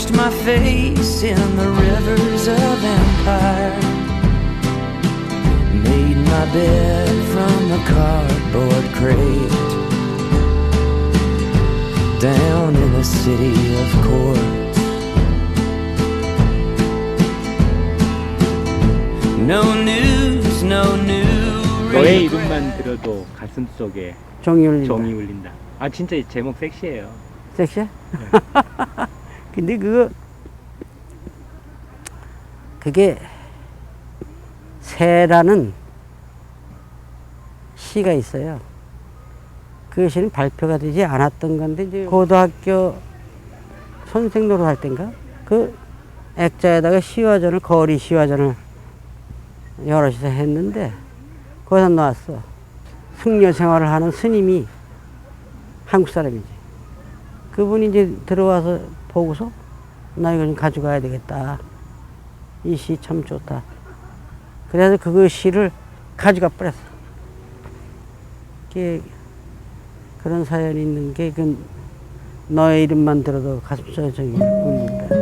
washed my face in the rivers of empire. Made my bed from the cardboard crate. Down in the city of courts. No news, no new. 너의 이름만 들어도 가슴 속에 종이 울린다. 정이 울린다. 아 진짜 이 제목 섹시해요. 섹시해? 근데 그거 그게 새라는 시가 있어요. 그 시는 발표가 되지 않았던 건데 이제 고등학교 선생 노릇할 땐가 그 액자에다가 시화전을 거리 시화전을 여럿이서 했는데 거기서 나왔어. 승려 생활을 하는 스님이 한국 사람이지. 그분이 이제 들어와서 보고서 나 이거 좀 가져가야 되겠다. 이 시 참 좋다. 그래서 그 시를 가져가 버렸어. 그런 사연이 있는 게 그 너의 이름만 들어도 가슴속에 저기 울린다.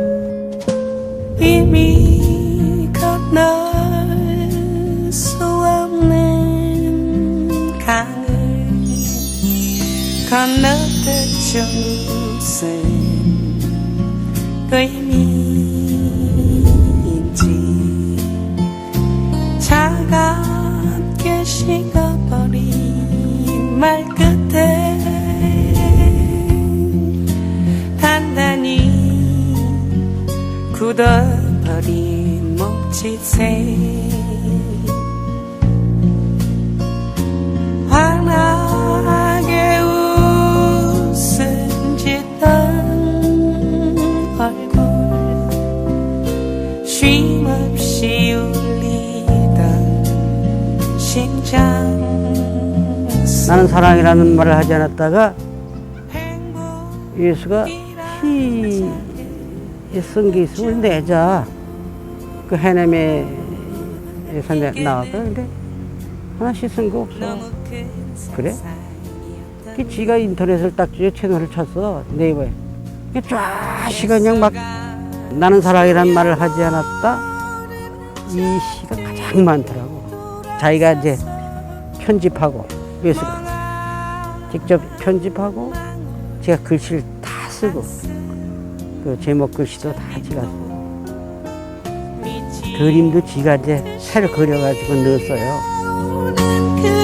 이미 건널 수 없는 강을 건너듯 무슨 의미인지. 차갑게 식어버린 말 끝에 단단히 굳어버린 몸짓에 나는 사랑이라는 말을 하지 않았다가 예수가 시쓴게 있으면 내자. 그 해남에서 나왔거든. 하나씩 쓴 거 없어. 그래? 그 지가 인터넷을 딱 채널을 쳤어. 네이버에. 그쫙 시간 그냥 막 나는 사랑이란 말을 하지 않았다. 이 시가 가장 많더라고. 자기가 이제 편집하고 예수가 직접 편집하고 제가 글씨를 다 쓰고 그 제목 글씨도 다 쓰고 그림도 지가 이제 새로 그려가지고 넣었어요.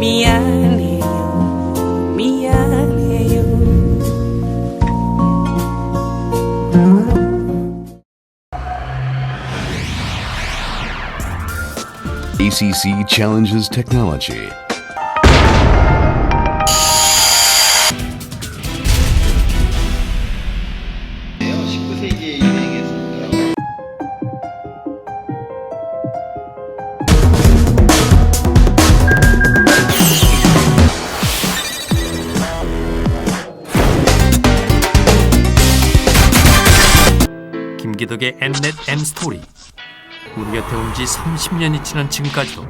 미안해요 미안해요 ACC challenges technology. 김기덕의 Nnet N 스토리 우리 곁에 온 지 30년이 지난 지금까지도